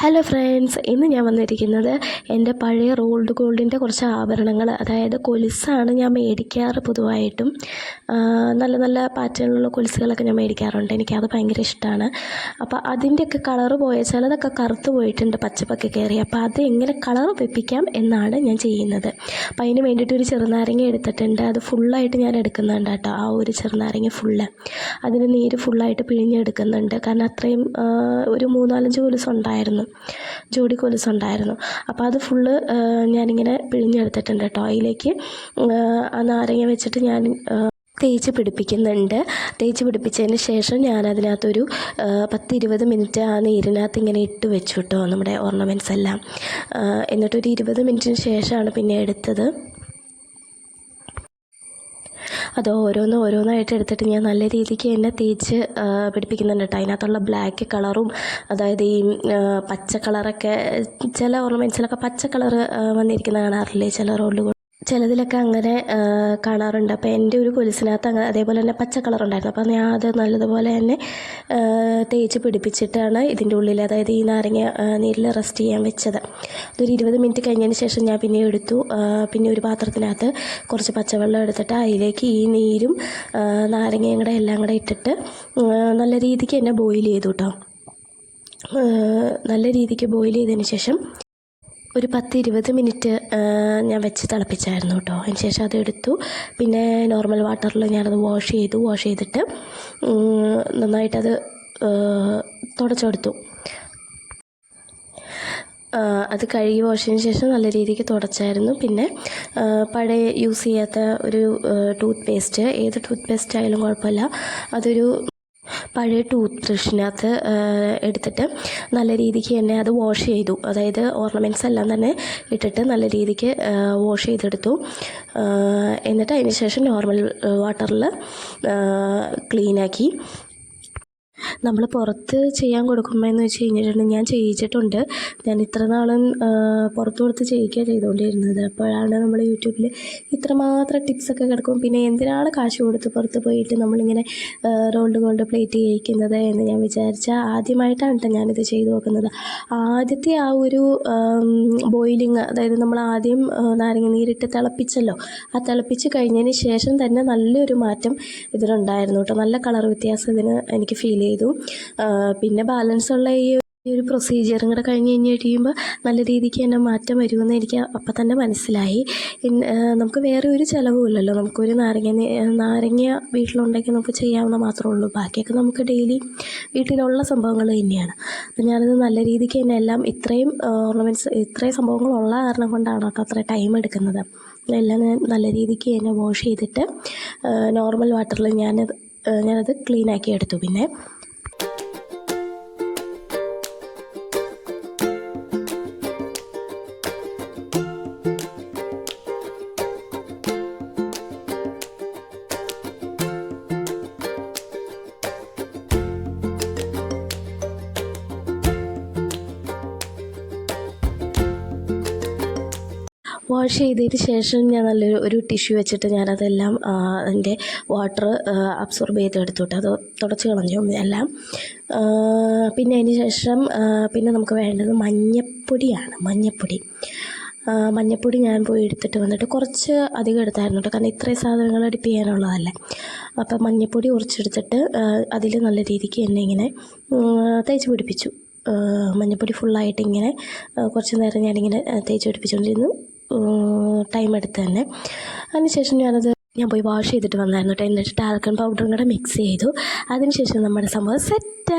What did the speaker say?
Hello friends ഇന്ന് ഞാൻ വന്നിരിക്കുന്നത് എന്റെ പഴയ റോൾഡ് ഗോൾഡിന്റെ കുറച്ച് ആഭരണങ്ങൾ അതായത് കൊലുസാണ് ഞാൻ മേടിക്കാറ് പൊതുവായിട്ടും. നല്ല നല്ല പാറ്റേണിലുള്ള കൊലുസുകളൊക്കെ ഞാൻ മേടിക്കാറുണ്ട്. എനിക്കത് ഭയങ്കര ഇഷ്ടമാണ്. അപ്പോൾ അതിന്റെയൊക്കെ കളറ് പോയ ചിലതൊക്കെ കറുത്ത് പോയിട്ടുണ്ട് പച്ചപ്പൊക്കെ കയറി. അപ്പോൾ അത് എങ്ങനെ കളർ വെപ്പിക്കാം എന്നാണ് ഞാൻ ചെയ്യുന്നത്. അപ്പോൾ അതിന് വേണ്ടിയിട്ട് ഒരു ചെറുനാരങ്ങ എടുത്തിട്ടുണ്ട്. അത് ഫുള്ളായിട്ട് ഞാൻ എടുക്കുന്നുണ്ട് കേട്ടോ. ആ ഒരു ചെറുനാരങ്ങ ഫുള്ള് അതിന് നീര് ഫുള്ളായിട്ട് പിഴിഞ്ഞെടുക്കുന്നുണ്ട്. കാരണം അത്രയും ഒരു മൂന്നാലഞ്ച് കൊലുസ് ഉണ്ടായിരുന്നു ജോഡി കൊലുസ് ഉണ്ടായിരുന്നു അപ്പോൾ അത് ഫുള്ള് ഞാനിങ്ങനെ പിഴിഞ്ഞെടുത്തിട്ടുണ്ട് കേട്ടോ അതിലേക്ക് നാരങ്ങ വെച്ചിട്ട് ഞാൻ തേച്ച് പിടിപ്പിക്കുന്നുണ്ട്. തേച്ച് പിടിപ്പിച്ചതിന് ശേഷം ആ, പത്ത് ഇരുപത് മിനിറ്റ് ആ നീരിനകത്ത് ഇങ്ങനെ ഇട്ട് വെച്ചു കേട്ടോ നമ്മുടെ ഓർണമെന്റ്സ് എല്ലാം. എന്നിട്ടൊരു ഇരുപത് മിനിറ്റിന് ശേഷമാണ് പിന്നെ എടുത്തത്. അത് ഓരോന്ന് ഓരോന്നായിട്ട് എടുത്തിട്ട് ഞാൻ നല്ല രീതിക്ക് എന്നെ തേച്ച് പിടിപ്പിക്കുന്നുണ്ട് കേട്ടോ അതിനകത്തുള്ള ബ്ലാക്ക് കളറും അതായത് ഈ പച്ച കളറൊക്കെ ചില ഓർണമെന്റ്സിലൊക്കെ പച്ച കളർ വന്നിരിക്കുന്ന കാണാറില്ലേ? ചില റോളിൽ ചിലതിലൊക്കെ അങ്ങനെ കാണാറുണ്ട്. അപ്പോൾ എന്റെ ഒരു കൊലുസിനകത്ത് അങ്ങനെ അതേപോലെ തന്നെ പച്ച കളർ ഉണ്ടായിരുന്നു അപ്പോൾ ഞാൻ അത് നല്ലതുപോലെ തന്നെ തേച്ച് പിടിപ്പിച്ചിട്ടാണ് ഇതിന്റെ ഉള്ളിൽ അതായത് ഈ നാരങ്ങ നീരിൽ റെസ്റ്റ് ചെയ്യാൻ വെച്ചത്. അതൊരു ഇരുപത് മിനിറ്റ് കഴിഞ്ഞതിന് ശേഷം ഞാൻ പിന്നെ എടുത്തു. പിന്നെ ഒരു പാത്രത്തിനകത്ത് കുറച്ച് പച്ചവെള്ളം എടുത്തിട്ട് അതിലേക്ക് ഈ നീരും നാരങ്ങയും കൂടെ എല്ലാം കൂടെ ഇട്ടിട്ട് നല്ല രീതിക്ക് തന്നെ ബോയിൽ ചെയ്തു കേട്ടോ നല്ല രീതിക്ക് ബോയിൽ ചെയ്തതിന് ശേഷം ഒരു പത്ത് ഇരുപത് മിനിറ്റ് ഞാൻ വെച്ച് തിളപ്പിച്ചായിരുന്നു കേട്ടോ അതിന് ശേഷം അത് എടുത്തു. പിന്നെ നോർമൽ വാട്ടറിൽ ഞാനത് വാഷ് ചെയ്തു. വാഷ് ചെയ്തിട്ട് നന്നായിട്ടത് തുടച്ചെടുത്തു. അത് കഴുകി വാഷ് ചെയ്തതിന് ശേഷം നല്ല രീതിക്ക് തുടച്ചായിരുന്നു. പിന്നെ പഴയ യൂസ് ചെയ്യാത്ത ഒരു ടൂത്ത് പേസ്റ്റ് ഏത് ടൂത്ത് പേസ്റ്റ് ആയാലും കുഴപ്പമില്ല. അതൊരു പഴയ ടൂത്ത് ബ്രഷിനകത്ത് എടുത്തിട്ട് നല്ല രീതിക്ക് തന്നെ അത് വാഷ് ചെയ്തു. അതായത് ഓർണമെന്റ്സ് എല്ലാം തന്നെ ഇട്ടിട്ട് നല്ല രീതിക്ക് വാഷ് ചെയ്തെടുത്തു. എന്നിട്ട് അതിന് ശേഷം നോർമൽ വാട്ടറിൽ ക്ലീനാക്കി നമ്മൾ പുറത്ത് ചെയ്യാൻ കൊടുക്കുമ്പോൾ എന്ന് വെച്ച് കഴിഞ്ഞിട്ടുണ്ടെങ്കിൽ ഞാൻ ചെയ്യിച്ചിട്ടുണ്ട്. ഞാൻ ഇത്ര നാളും പുറത്ത് കൊടുത്ത് ചെയ്യിക്കുക ചെയ്തുകൊണ്ടിരുന്നത്. അപ്പോഴാണ് നമ്മൾ യൂട്യൂബിൽ ഇത്രമാത്രം ടിപ്സൊക്കെ കിടക്കും. പിന്നെ എന്തിനാണ് കാശ് കൊടുത്ത് പുറത്ത് പോയിട്ട് നമ്മളിങ്ങനെ റോൾഡ് ഗോൾഡ് പ്ലേറ്റ് ചെയ്യിക്കുന്നത് എന്ന് ഞാൻ വിചാരിച്ച ആദ്യമായിട്ടാണ് കേട്ടോ ഞാനിത് ചെയ്തു നോക്കുന്നത്. ആദ്യത്തെ ആ ഒരു ബോയിലിങ് അതായത് നമ്മൾ ആദ്യം നാരങ്ങ നീരിട്ട് തിളപ്പിച്ചല്ലോ. ആ തിളപ്പിച്ച് കഴിഞ്ഞതിന് ശേഷം തന്നെ നല്ലൊരു മാറ്റം ഇതിനുണ്ടായിരുന്നു കേട്ടോ നല്ല കളർ വ്യത്യാസം ഇതിന് എനിക്ക് ഫീൽ ചെയ്തു. ആ, പിന്നെ ബാലൻസ് ഉള്ള ഈ ഈ ഒരു പ്രൊസീജിയറും കൂടെ കഴിഞ്ഞ് കഴിഞ്ഞ് കഴിയുമ്പോൾ നല്ല രീതിക്ക് തന്നെ മാറ്റം വരുമെന്ന് എനിക്ക് അപ്പം തന്നെ മനസ്സിലായി. നമുക്ക് വേറെ ഒരു ചിലവുമില്ലല്ലോ. നമുക്കൊരു നാരങ്ങ നാരങ്ങ വീട്ടിലുണ്ടെങ്കിൽ നമുക്ക് ചെയ്യാവുന്ന മാത്രമേ ഉള്ളൂ. ബാക്കിയൊക്കെ നമുക്ക് ഡെയിലി വീട്ടിലുള്ള സംഭവങ്ങൾ തന്നെയാണ്. അപ്പം ഞാനത് നല്ല രീതിക്ക് തന്നെ എല്ലാം ഇത്രയും ഓർണമെന്റ്സ് ഇത്രയും സംഭവങ്ങളുള്ള കാരണം കൊണ്ടാണ് കേട്ടോ അത്ര ടൈം എടുക്കുന്നത്. എല്ലാം ഞാൻ നല്ല രീതിക്ക് തന്നെ വാഷ് ചെയ്തിട്ട് നോർമൽ വാട്ടറിൽ ഞാനത് ഞാനത് ക്ലീനാക്കി എടുത്തു. പിന്നെ വാഷ് ചെയ്തതിന് ശേഷം ഞാൻ നല്ലൊരു ഒരു ടിഷ്യൂ വെച്ചിട്ട് ഞാനതെല്ലാം എന്റെ വാട്ടർ അബ്സോർബ് ചെയ്തെടുത്തു കേട്ടോ അത് തുടച്ച് കളഞ്ഞു എല്ലാം. പിന്നെ അതിന് ശേഷം പിന്നെ നമുക്ക് വേണ്ടത് മഞ്ഞപ്പൊടിയാണ് മഞ്ഞപ്പൊടി. മഞ്ഞപ്പൊടി ഞാൻ പോയി എടുത്തിട്ട് വന്നിട്ട് കുറച്ച് അധികം എടുത്തായിരുന്നു കേട്ടോ. കാരണം ഇത്രയും സാധനങ്ങൾ അടിപ്പ് ചെയ്യാനുള്ളതല്ലേ. അപ്പം മഞ്ഞപ്പൊടി കുറച്ചെടുത്തിട്ട് അതിൽ നല്ല രീതിക്ക് എന്നെ ഇങ്ങനെ തേച്ച് പിടിപ്പിച്ചു. മഞ്ഞപ്പൊടി ഫുള്ളായിട്ട് ഇങ്ങനെ കുറച്ച് നേരം ഞാനിങ്ങനെ തേച്ച് പിടിപ്പിച്ചുകൊണ്ടിരുന്നു. ടൈം എടുത്ത് തന്നെ. അതിനുശേഷം ഞാനത് ഞാൻ പോയി വാഷ് ചെയ്തിട്ട് വന്നായിരുന്നു കേട്ടോ എന്നിട്ട് ടാൽക്കൺ പൗഡറും കൂടെ മിക്സ് ചെയ്തു. അതിനുശേഷം നമ്മുടെ സംഭവം സെറ്റ്